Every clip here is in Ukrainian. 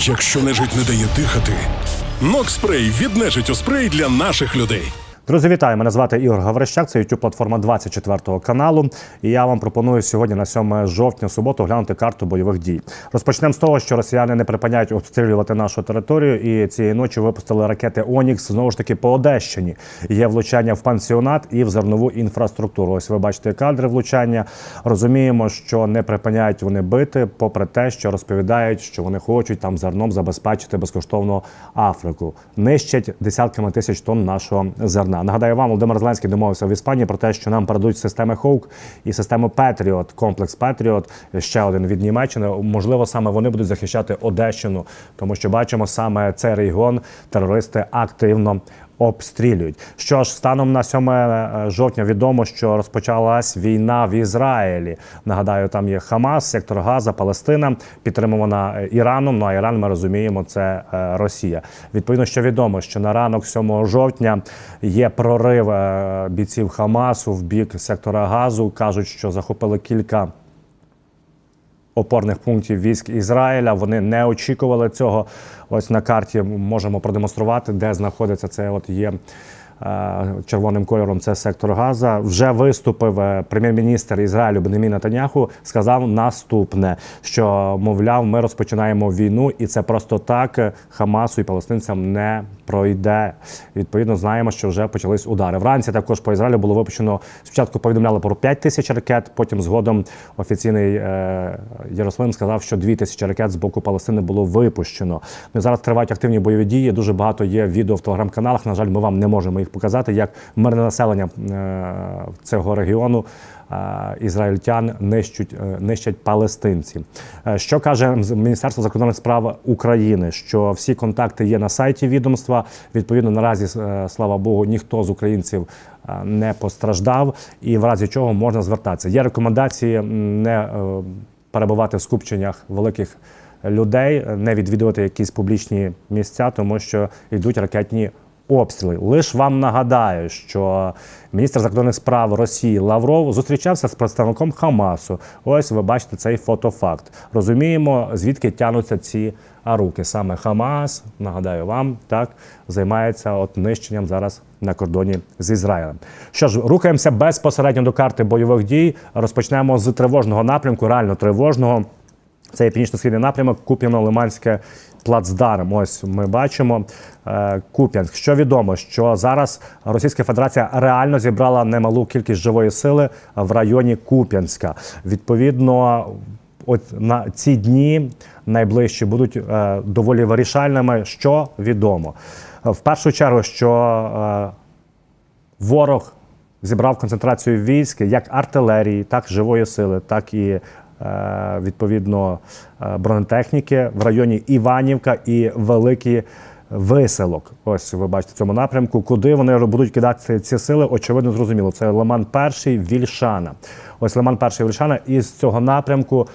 Якщо нежить не дає дихати, Нокспрей від у спрей для наших людей. Друзі, вітаю! Мене звати Ігор Гаврищак. Це youtube платформа 24 каналу. І я вам пропоную сьогодні на 7 жовтня, суботу, глянути карту бойових дій. Розпочнемо з того, що росіяни не припиняють обстрілювати нашу територію. І цієї ночі випустили ракети Онікс знову ж таки по Одещині. Є влучання в пансіонат і в зернову інфраструктуру. Ось ви бачите кадри влучання. Розуміємо, що не припиняють вони бити, попри те, що розповідають, що вони хочуть там зерном забезпечити безкоштовно Африку. Нищать десятками тисяч тонн нашого зерна. Нагадаю вам, Володимир Зеленський домовився в Іспанії про те, що нам передуть системи Хоук і систему Петріот, комплекс Петріот, ще один від Німеччини. Можливо, саме вони будуть захищати Одещину, тому що бачимо саме цей регіон терористи активно. Обстрілюють. Що ж, станом на 7 е, жовтня відомо, що розпочалась війна в Ізраїлі. Нагадаю, там є Хамас, сектор Газа, Палестина, підтримувана е, Іраном. Ну а Іран, ми розуміємо, це е, Росія. Відповідно, що відомо, що на ранок 7 жовтня є прорив бійців Хамасу в бік сектора Газу. кажуть, що захопили кілька опорних пунктів військ Ізраїля. Вони не очікували цього. Ось на карті можемо продемонструвати, де знаходиться це. От є червоним кольором. Це сектор Газа. Вже виступив е, прем'єр-міністр Ізраїлю Бенемін Натаняху. Сказав наступне: що мовляв, ми розпочинаємо війну, і це просто так е, Хамасу і палестинцям не пройде. Відповідно, знаємо, що вже почались удари. Вранці також по Ізраїлю було випущено. Спочатку повідомляли про 5 тисяч ракет. Потім згодом офіційний е, Єрусалим сказав, що 2 тисячі ракет з боку Палестини було випущено. Ну зараз тривають активні бойові дії. Дуже багато є відео в телеграм-каналах. На жаль, ми вам не можемо їх показати, як мирне населення е, цього регіону. е, Ізраїльтян нищуть, е, нищать палестинці. Що каже Міністерство закордонних справ України? Що всі контакти є на сайті відомства. Відповідно, наразі, слава Богу, ніхто з українців не постраждав, і в разі чого можна звертатися. Є рекомендації не перебувати в скупченнях великих людей, не відвідувати якісь публічні місця, тому що йдуть ракетні обстріли. Лиш вам нагадаю, що міністр закордонних справ Росії Лавров зустрічався з представником Хамасу. Ось ви бачите цей фотофакт. Розуміємо, звідки тянуться ці руки. Саме Хамас, нагадаю вам, так займається от нищенням зараз на кордоні з Ізраїлем. Що ж, рухаємося безпосередньо до карти бойових дій. Розпочнемо з тривожного напрямку, реально тривожного. Це є північно-східний напрямок, Куп'яно-Лиманське плацдарм. Ось ми бачимо е, Куп'янськ. Що відомо, що зараз Російська Федерація реально зібрала немалу кількість живої сили в районі Куп'янська. Відповідно, от на ці дні найближчі будуть е, доволі вирішальними. Що відомо, в першу чергу, що е, ворог зібрав концентрацію військ як артилерії, так живої сили, так і відповідно е, бронетехніки в районі Іванівка і Великий Виселок. Ось ви бачите в цьому напрямку. Куди вони будуть кидати ці сили? Очевидно, зрозуміло. Це Лиман Перший Вільшана. Ось Лиман Перший Вільшана. І з цього напрямку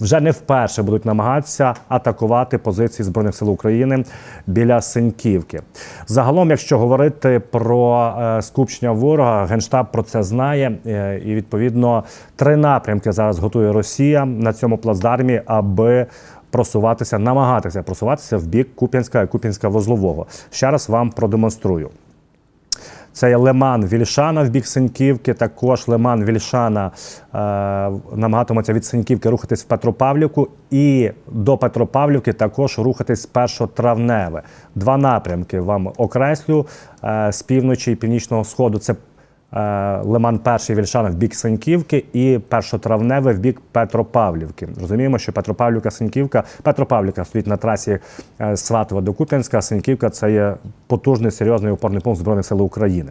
вже не вперше будуть намагатися атакувати позиції збройних сил України біля Синьківки. Загалом, якщо говорити про е, скупчення ворога, генштаб про це знає, е, і відповідно три напрямки зараз готує Росія на цьому плацдармі, аби просуватися, намагатися просуватися в бік Куп'янська і Куп'янська-Вузлового. Ще раз вам продемонструю. Це є Леман-Вільшана в бік Синьківки. Також Леман Вільшана е, намагатиметься від Синьківки рухатись в Петропавлівку. І до Петропавлівки також рухатись першотравневе. Два напрямки вам окреслю е, з півночі і північного сходу. Це Лиман Перший Вільшана в бік Синьківки і першотравневе в бік Петропавлівки. Розуміємо, що Петропавлівка, Синьківка, Петропавлівка стоїть на трасі е, Сватова до Куп'янська, а Синьківка це є потужний серйозний опорний пункт Збройних сил України.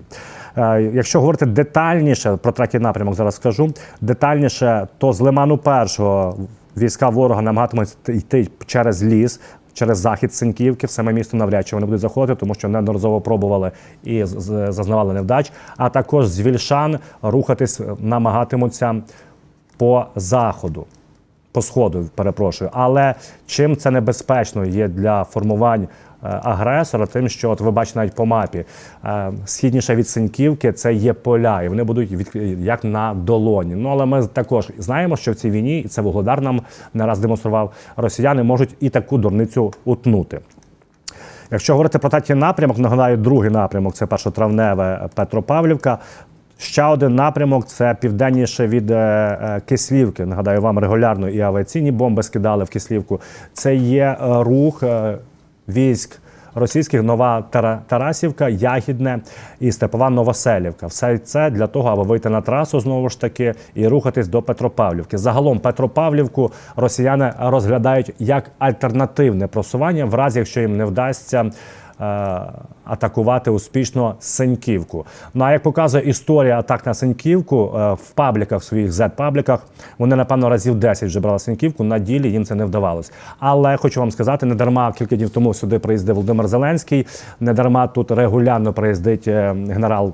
Е, Якщо говорити детальніше про третій напрямок, зараз скажу детальніше, то з Лиману першого війська ворога намагатимуться йти через ліс. Через захід Синьківки в саме місто навряд чи вони будуть заходити, тому що неодноразово пробували і зазнавали невдач. А також з Вільшан рухатись намагатимуться по заходу. по сходу, перепрошую. Але чим це небезпечно є для формувань агресора, тим, що от ви бачите навіть по мапі, е, східніше від Синьківки це є поля, і вони будуть від, як на долоні. Ну але ми також знаємо, що в цій війні, і це Вугледар нам не раз демонстрував, росіяни можуть і таку дурницю утнути. Якщо говорити про третій напрямок, нагадаю, другий напрямок це першотравневе Петропавлівка. Ще один напрямок це південніше від е, е, Кислівки. Нагадаю, вам регулярно і авіаційні бомби скидали в Кислівку. Це є е, рух е, військ російських нова Тара- Тарасівка, Ягідне і Степова Новоселівка. Все це для того, аби вийти на трасу знову ж таки і рухатись до Петропавлівки. Загалом Петропавлівку росіяни розглядають як альтернативне просування, в разі якщо їм не вдасться. Е, Атакувати успішно Сеньківку. Ну а як показує історія атак на Сеньківку е, в пабліках, в своїх Z-пабліках, вони напевно разів 10 вже брали Сеньківку. На ділі їм це не вдавалось. Але хочу вам сказати, не дарма кілька днів тому сюди приїздив Володимир Зеленський. Не дарма тут регулярно приїздить е, генерал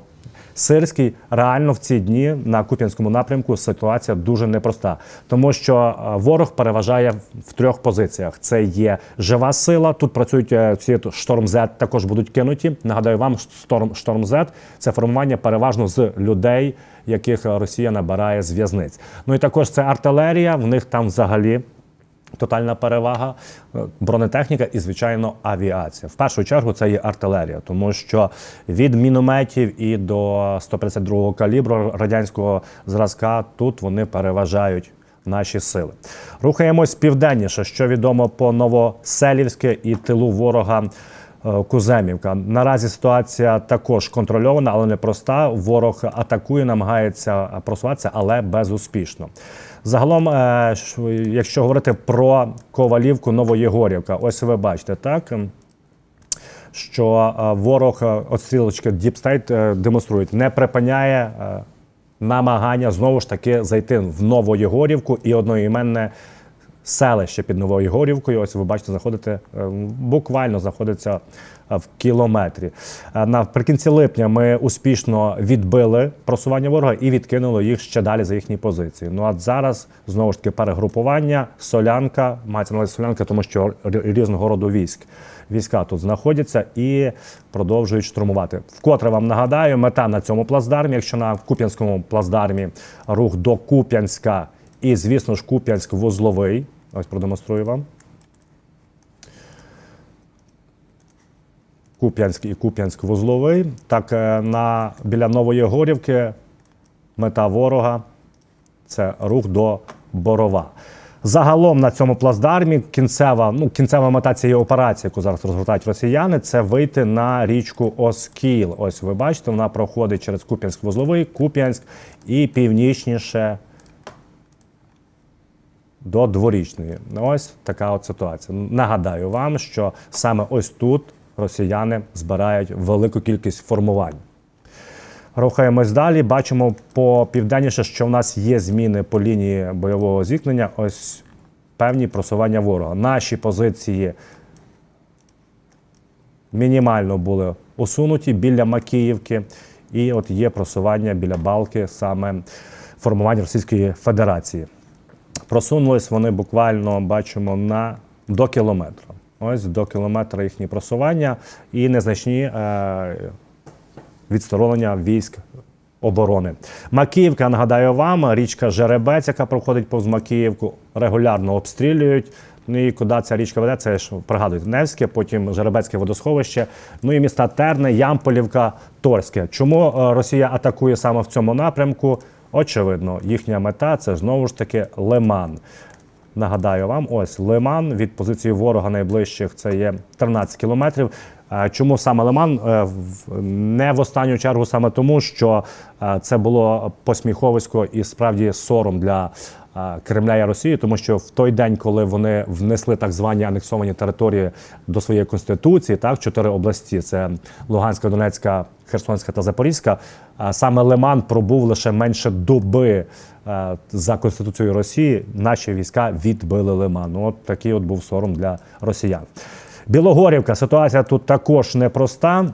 Сирський реально в ці дні на Куп'янському напрямку ситуація дуже непроста, тому що е, ворог переважає в трьох позиціях: це є жива сила. Тут працюють е, ці шторм Z також будуть кинуті. Нагадаю вам, шторм шторм Z – це формування переважно з людей, яких Росія набирає з в'язниць. Ну і також це артилерія. В них там взагалі. Тотальна перевага, е, бронетехніка і, звичайно, авіація. В першу чергу це є артилерія, тому що від мінометів і до 152-го калібру радянського зразка тут вони переважають наші сили. Рухаємось південніше, що відомо по Новоселівське і тилу ворога. е, Куземівка. Наразі ситуація також контрольована, але непроста. Ворог атакує, намагається просуватися, але безуспішно. Загалом, е, якщо говорити про Ковалівку, Новоєгорівка, ось ви бачите, так. ем, Що е, ворог, е, от стрілочки е, демонструють, не припиняє намагання знову ж таки зайти в Новоєгорівку і одноіменне селище під Новою Горівкою. Ось ви бачите, знаходите е, буквально знаходиться е, в кілометрі. Е, Наприкінці липня ми успішно відбили просування ворога і відкинули їх ще далі за їхні позиції. Ну а зараз знову ж таки перегрупування, солянка, мається на солянка, тому що різного роду військ. Війська тут знаходяться і продовжують штурмувати. Вкотре вам нагадаю, мета на цьому плацдармі, якщо на Куп'янському плацдармі рух до Куп'янська і, звісно ж, Куп'янськ вузловий. Ось продемонструю вам. Куп'янськ і Куп'янськ вузловий. Так, е, на, біля Нової Горівки мета ворога це рух до Борова. Загалом на цьому плацдармі кінцева, ну, кінцева мета цієї операції, яку зараз розгортають росіяни, це вийти на річку Оскіл. Ось ви бачите, вона проходить через Куп'янськ-Вузловий, Куп'янськ і північніше до дворічної. Ось така от ситуація. Нагадаю вам, що саме ось тут росіяни збирають велику кількість формувань. Рухаємось далі. Бачимо по південніше, що в нас є зміни по лінії бойового зіткнення. Ось певні просування ворога. Наші позиції мінімально були усунуті біля Макіївки, і от є просування біля Балки саме формування Російської Федерації. Просунулись вони буквально бачимо на до кілометра. Ось до кілометра їхні просування і незначні е, відсторонення військ оборони. Макіївка, нагадаю вам, річка Жеребець, яка проходить повз Макіївку, регулярно обстрілюють. Ну і куди ця річка веде, це ж пригадуєте, Невське, потім Жеребецьке водосховище. Ну і міста Терне, Ямполівка, Торське. Чому е, Росія атакує саме в цьому напрямку? Очевидно, їхня мета це знову ж таки Лиман. Нагадаю вам, ось Лиман від позиції ворога найближчих це є 13 кілометрів. Е, Чому саме Лиман? Е, Не в останню чергу саме тому, що е, це було посміховисько і справді сором для Кремля і Росії, тому що в той день, коли вони внесли так звані анексовані території до своєї конституції, так чотири області: це Луганська, Донецька, Херсонська та Запорізька. Саме Лиман пробув лише менше доби е, за конституцією Росії. Наші війська відбили Лиман. Ну, От такий от був сором для росіян. Білогорівка ситуація тут також непроста.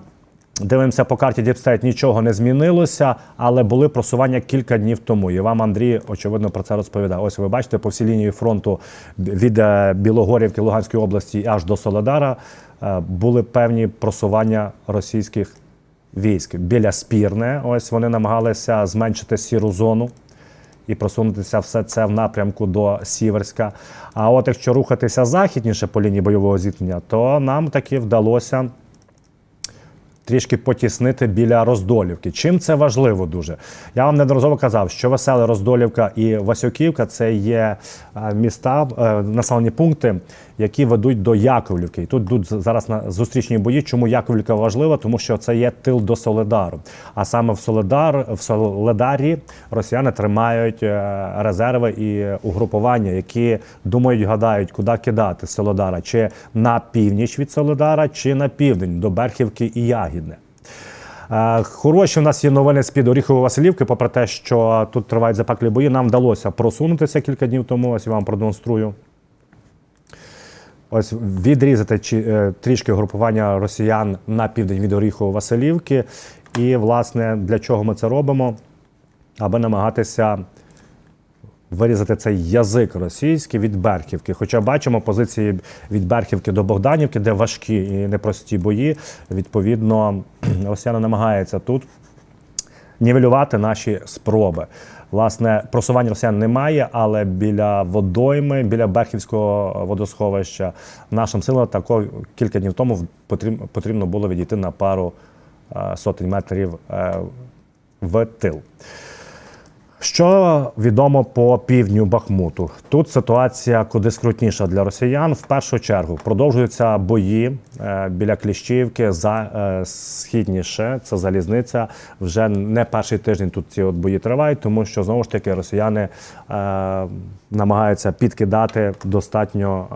Дивимося по карті Діпстейт, нічого не змінилося, але були просування кілька днів тому. І вам Андрій, очевидно, про це розповідав. Ось ви бачите, по всій лінії фронту від е, Білогорівки Луганської області аж до Соледара е, були певні просування російських військ. Біля Спірне, ось вони намагалися зменшити сіру зону і просунутися все це в напрямку до Сіверська. А от якщо рухатися західніше по лінії бойового зіткнення, то нам таки вдалося трішки потіснити біля Роздолівки. Чим це важливо дуже? Я вам неодноразово казав, що веселе Роздолівка і Васюківка це є е, міста, е, населені пункти, які ведуть до Яковлівки. І тут зараз на зустрічні бої. Чому Яковлівка важлива? Тому що це є тил до Соледару. А саме в Соледар, в Соледарі росіяни тримають е, резерви і угрупування, які думають, гадають, куди кидати з Соледара, чи на північ від Соледара, чи на південь до Берхівки і Ягідне. Е, Хороші у нас є новини з під Оріхової Василівки, попри те, що тут тривають запеклі бої. Нам вдалося просунутися кілька днів тому. Ось я вам продемонструю. Ось відрізати е, трішки групування росіян на південь від Оріхової Василівки. І, власне, для чого ми це робимо? Аби намагатися вирізати цей язик російський від Берхівки. Хоча бачимо позиції від Берхівки до Богданівки, де важкі і непрості бої. Відповідно, росіяни намагаються тут нівелювати наші спроби. Власне, просування росіян немає, але біля водойми, біля Берхівського водосховища нашим силам тако кілька днів тому потрібно, потрібно було відійти на пару е, сотень метрів е, в тил. Що відомо по півдню Бахмуту? Тут ситуація куди скрутніша для росіян. В першу чергу продовжуються бої е, біля Кліщівки за е, східніше. Це залізниця. Вже не перший тиждень тут ці от бої тривають, тому що знову ж таки росіяни е, намагаються підкидати достатньо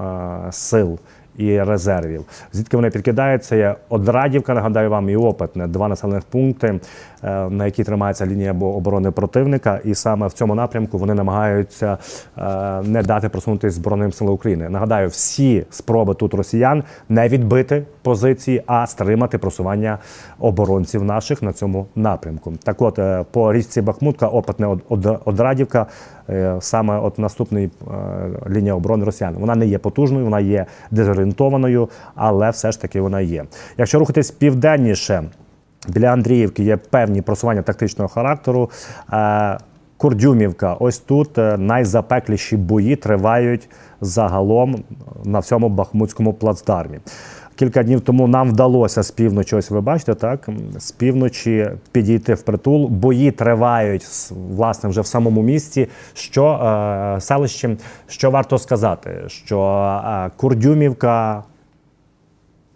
сил і резервів. Звідки вони підкидаються? Є Одрадівка, нагадаю вам, і Опитне, два населених пункти, на які тримається лінія оборони противника. І саме в цьому напрямку вони намагаються е, не дати просунутися Збройним силам України. Нагадаю, всі спроби тут росіян не відбити позиції, а стримати просування оборонців наших на цьому напрямку. Так от, е, по річці Бахмутка, Опитне Од- Од- Одрадівка, е, саме от наступний е, лінія оборони росіян. Вона не є потужною, вона є дезорієнтованою, але все ж таки вона є. Якщо рухатись південніше, біля Андріївки є певні просування тактичного характеру. Е, Курдюмівка, ось тут е, найзапекліші бої тривають загалом на всьому Бахмутському плацдармі. Кілька днів тому нам вдалося з півночі, ось ви бачите, так з півночі підійти в притул. Бої тривають власне вже в самому місті. Що е, селищі, що варто сказати, що е, Курдюмівка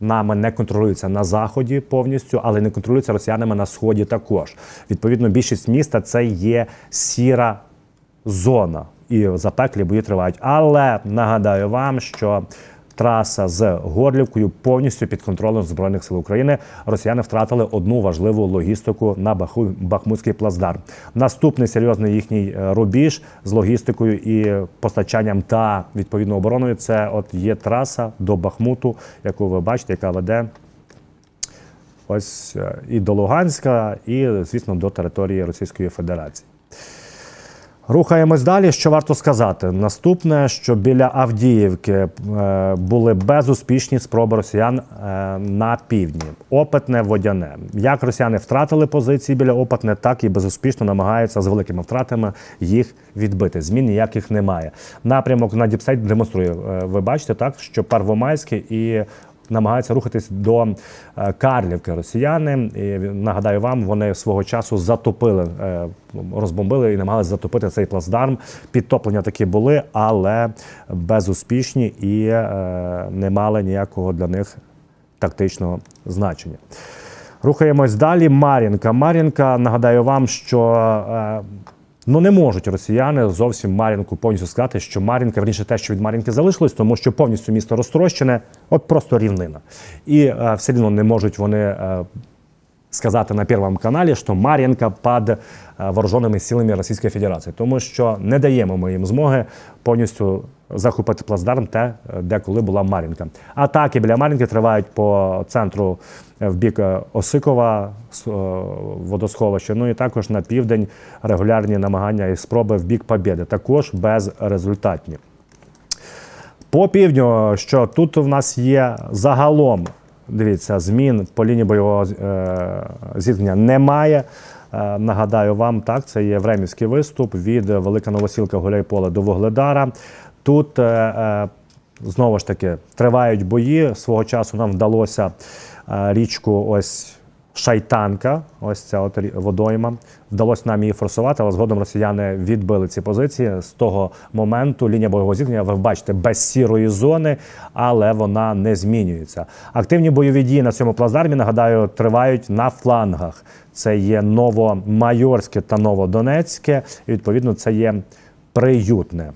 нами не контролюється на заході повністю, але не контролюється росіянами на сході також. Відповідно, більшість міста це є сіра зона, і запеклі бої тривають. Але нагадаю вам, що траса з Горлівкою повністю під контролем Збройних сил України. Росіяни втратили одну важливу логістику на Бахмутський плацдарм. Наступний серйозний їхній е, рубіж з логістикою і постачанням та відповідно обороною. Це от є траса до Бахмуту, яку ви бачите, яка веде ось е, і до Луганська, і, звісно, до території Російської Федерації. Рухаємось далі. Що варто сказати? Наступне, що біля Авдіївки е, були безуспішні спроби росіян е, на півдні. Опитне водяне. Як росіяни втратили позиції біля Опитне, так і безуспішно намагаються з великими втратами їх відбити. Змін ніяких немає. Напрямок на Діпсайт демонструє. е, Ви бачите, так що Первомайське і намагаються рухатись до е, Карлівки росіяни. І нагадаю вам, вони свого часу затопили, е, розбомбили і намагалися затопити цей плацдарм. Підтоплення такі були, але безуспішні і е, не мали ніякого для них тактичного значення. Рухаємось далі. Мар'їнка. Мар'їнка, нагадаю вам, що ну не можуть росіяни зовсім Мар'їнку повністю сказати, що Мар'їнка, верніше те, що від Мар'їнки залишилось, тому що повністю місто розтрощене, от просто рівнина. І е, все рівно не можуть вони. Е, сказати на Первом каналі, що Мар'їнка під е, вооруженими силами Російської Федерації, тому що не даємо ми їм змоги повністю захопити плацдарм, те, де коли була Мар'їнка. Атаки біля Мар'їнки тривають по центру е, в бік е, Осикова е, водосховища. Ну і також на південь регулярні намагання і спроби в бік Побєди, також безрезультатні. По півдню, що тут в нас є загалом, дивіться, змін по лінії бойового е, зіткнення немає. Е, нагадаю вам, так, це є времівський виступ від Велика Новосілка Гуляйполе до Вугледара. Тут е, знову ж таки тривають бої. Свого часу нам вдалося річку ось Шайтанка, ось ця от водойма. Вдалося нам її форсувати, але згодом росіяни відбили ці позиції. З того моменту лінія бойового зіткнення, ви бачите, без сірої зони, але вона не змінюється. Активні бойові дії на цьому плацдармі, нагадаю, тривають на флангах. Це є Новомайорське та Новодонецьке. І відповідно це є приютне.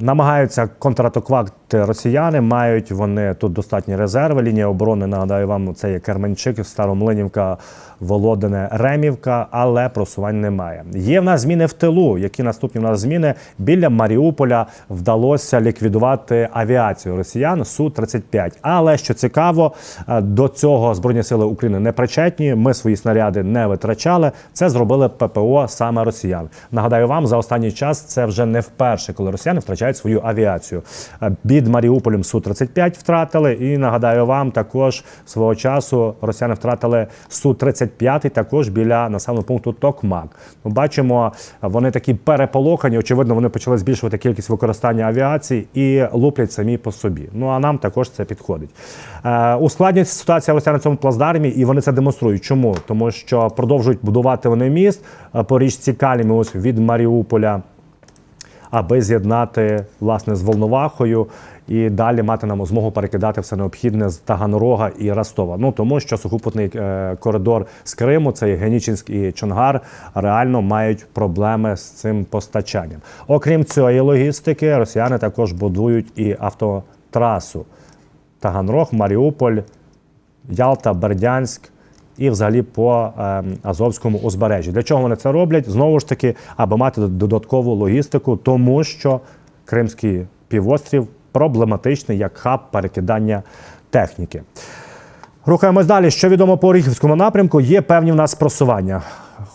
Намагаються контратакувати росіяни. Мають вони тут достатні резерви. Лінія оборони, нагадаю вам, це є Керменчик, Старомлинівка, Володине, Ремівка, але просувань немає. Є в нас зміни в тилу. Які наступні в нас зміни? Біля Маріуполя вдалося ліквідувати авіацію росіян Су-35. Але що цікаво, е, до цього Збройні сили України не причетні. Ми свої снаряди не витрачали. Це зробили ППО саме росіян. Нагадаю вам, за останній час це вже не вперше, коли росіяни втрачають свою авіацію. Е, Під Маріуполем Су-35 втратили. І нагадаю вам, також свого часу росіяни втратили Су-35 також біля населеного пункту Токмак. Ми бачимо, вони такі переполохані. Очевидно, вони почали збільшувати кількість використання авіації і луплять самі по собі. Ну а нам також це підходить. Е, ускладнюється ситуація росіян на цьому плацдармі, і вони це демонструють. Чому? Тому що продовжують будувати вони міст е, по річці Калімі, ось від Маріуполя аби з'єднати власне з Волновахою і далі мати нам змогу перекидати все необхідне з Таганрога і Ростова. Ну тому що сухопутний е, коридор з Криму, це і Генічинськ і Чонгар, реально мають проблеми з цим постачанням. Окрім цієї логістики, росіяни також будують і автотрасу Таганрог, Маріуполь, Ялта, Бердянськ і взагалі по ем, Азовському узбережжі. Для чого вони це роблять? Знову ж таки, аби мати додаткову логістику, тому що Кримський півострів проблематичний як хаб перекидання техніки. Рухаємось далі. Що відомо по Оріхівському напрямку, є певні в нас просування.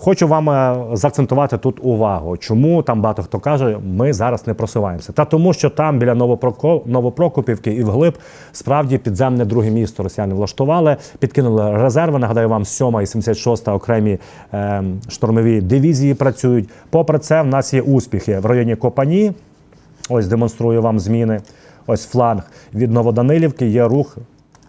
Хочу вам е, заакцентувати тут увагу. Чому там багато хто каже, ми зараз не просуваємося? Та тому, що там біля Новопроко- Новопрокопівки і вглиб справді підземне друге місто росіяни влаштували, підкинули резерви. Нагадаю вам, 7 і 76 окремі е, штурмові дивізії працюють. Попри це, в нас є успіхи в районі Копані. Ось демонструю вам зміни. Ось фланг від Новоданилівки є рух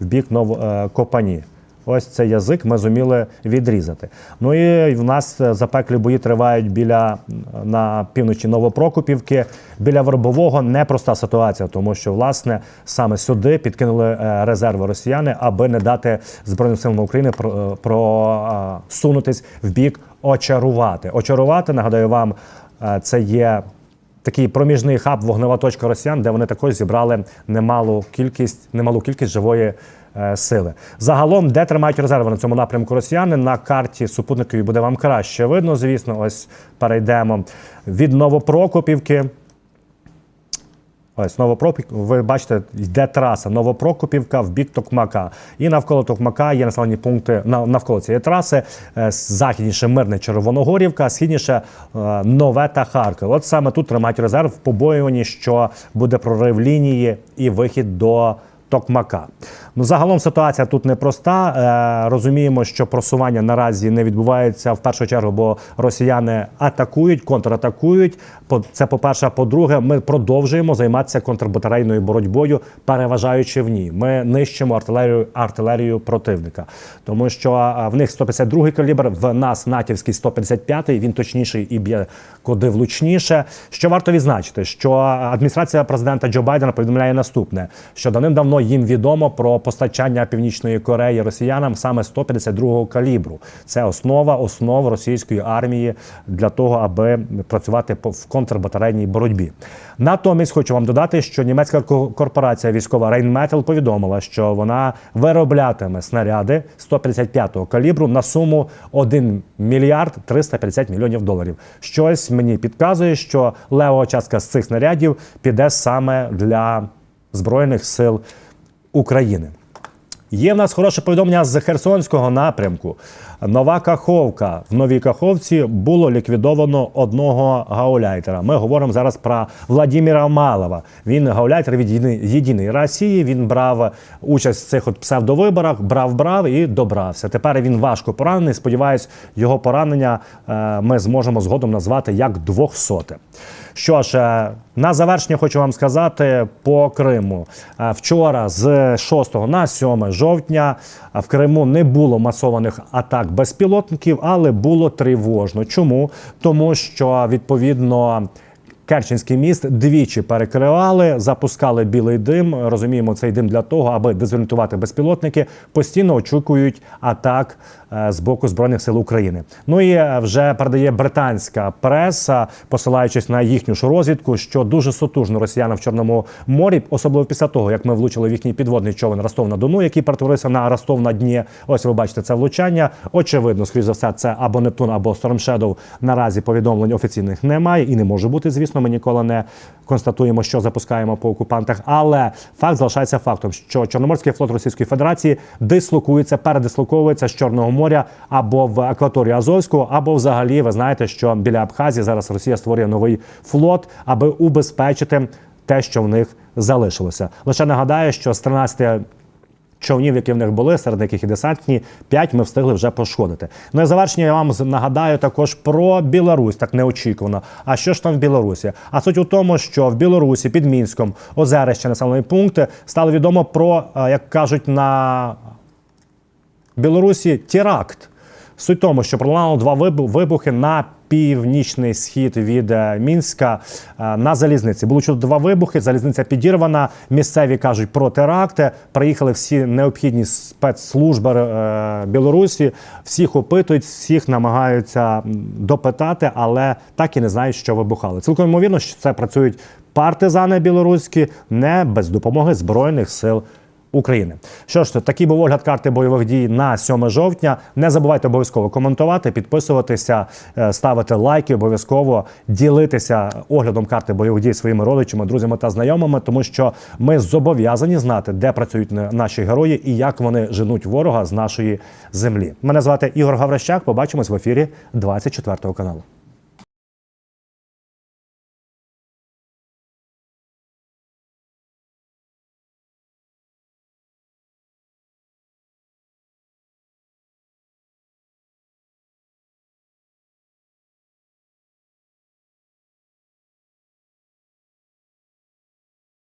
в бік Нов... е, Копані. Ось цей язик ми зуміли відрізати. Ну і в нас е, запеклі бої тривають біля на півночі Новопрокопівки. Біля Вербового непроста ситуація, тому що власне саме сюди підкинули е, резерви росіяни, аби не дати Збройним силам України про- е, просунутись в бік очарувати. Очарувати, нагадаю вам, е, це є такий проміжний хаб, вогнева точка росіян, де вони також зібрали немалу кількість, немалу кількість живої е, сили. Загалом, де тримають резерви на цьому напрямку росіяни, на карті супутникові буде вам краще видно. Звісно, ось перейдемо від Новопрокопівки. Ось Новопрокопівка, ви бачите, йде траса Новопрокопівка в бік Токмака. І навколо Токмака є населені пункти навколо цієї траси. е, Західніше мирне Червоногорівка, східніше е, Нове та Харків. От саме тут тримають резерв в побоюванні, що буде прорив лінії і вихід до Токмака. Ну, загалом ситуація тут непроста. Е, розуміємо, що просування наразі не відбувається в першу чергу, бо росіяни атакують, контратакують. По- Це по-перше. По-друге, ми продовжуємо займатися контрбатарейною боротьбою, переважаючи в ній. Ми нищимо артилерію артилерію противника, тому що в них 152 калібр, в нас натівський 155, він точніший і б'є куди влучніше. Що варто відзначити, що адміністрація президента Джо Байдена повідомляє наступне: що давним-давно їм відомо про постачання північної Кореї росіянам саме 152-го калібру. Це основа основ російської армії для того, аби працювати по- в контрбатарейній боротьбі. Натомість хочу вам додати, що німецька ко- корпорація військова Rheinmetall повідомила, що вона вироблятиме снаряди 155-го калібру на суму 1 мільярд 350 мільйонів доларів. Щось мені підказує, що левова частка з цих снарядів піде саме для збройних сил України. Є в нас хороше повідомлення з Херсонського напрямку. Нова Каховка. В новій Каховці було ліквідовано одного гауляйтера. Ми говоримо зараз про Владіміра Малова. Він гауляйтер від єдиної Росії. Він брав участь в цих от псевдовиборах, брав, брав і добрався. Тепер він важко поранений. Сподіваюсь, його поранення е, ми зможемо згодом назвати як двохсоте. Що ж, е, на завершення хочу вам сказати по Криму. Е, Вчора з 6 на 7 жовтня е, в Криму не було масованих атак безпілотників, але було тривожно. Чому? Тому що відповідно. Керченський міст двічі перекривали, запускали білий дим. Розуміємо, цей дим для того, аби дезорієнтувати безпілотники. Постійно очікують атак з боку збройних сил України. Ну і е, вже передає британська преса, посилаючись на їхню ж розвідку, що дуже сотужно росіяни в Чорному морі, особливо після того, як ми влучили в їхній підводний човен Ростов на Дону, який перетворився на Ростов на дні. Ось ви бачите це влучання. Очевидно, скоріш за все, це або Нептун, або Storm Shadow. Наразі повідомлень офіційних немає і не може бути. Звісно, ми ніколи не констатуємо, що запускаємо по окупантах. Але факт залишається фактом, що Чорноморський флот Російської Федерації дислокується, передислоковується з Чорного моря або в акваторію Азовського, або взагалі ви знаєте, що біля Абхазії зараз Росія створює новий флот, аби убезпечити те, що в них залишилося. Лише нагадаю, що з 13 човнів, які в них були, серед яких і десантні, 5 ми встигли вже пошкодити. Ну і завершення я вам нагадаю також про Білорусь, так неочікувано. А що ж там в Білорусі? А суть у тому, що в Білорусі під Мінськом озерище населений пункт стало відомо про, е, як кажуть, на Білорусі теракт. Суть тому, що пролунало два вибухи на північний схід від е, Мінська е, на залізниці. Було чути два вибухи. Залізниця підірвана. Місцеві кажуть про теракти. Приїхали всі необхідні спецслужби е, Білорусі. Всіх опитують, всіх намагаються допитати, але так і не знають, що вибухало. Цілком ймовірно, що це працюють партизани білоруські не без допомоги збройних сил. України. Що ж, такий був огляд карти бойових дій на 7 жовтня. Не забувайте обов'язково коментувати, підписуватися, е, ставити лайки, обов'язково ділитися оглядом карти бойових дій своїми родичами, друзями та знайомими, тому що ми зобов'язані знати, де працюють наші герої і як вони женуть ворога з нашої землі. Мене звати Ігор Гаврищак. Побачимось в ефірі 24 каналу.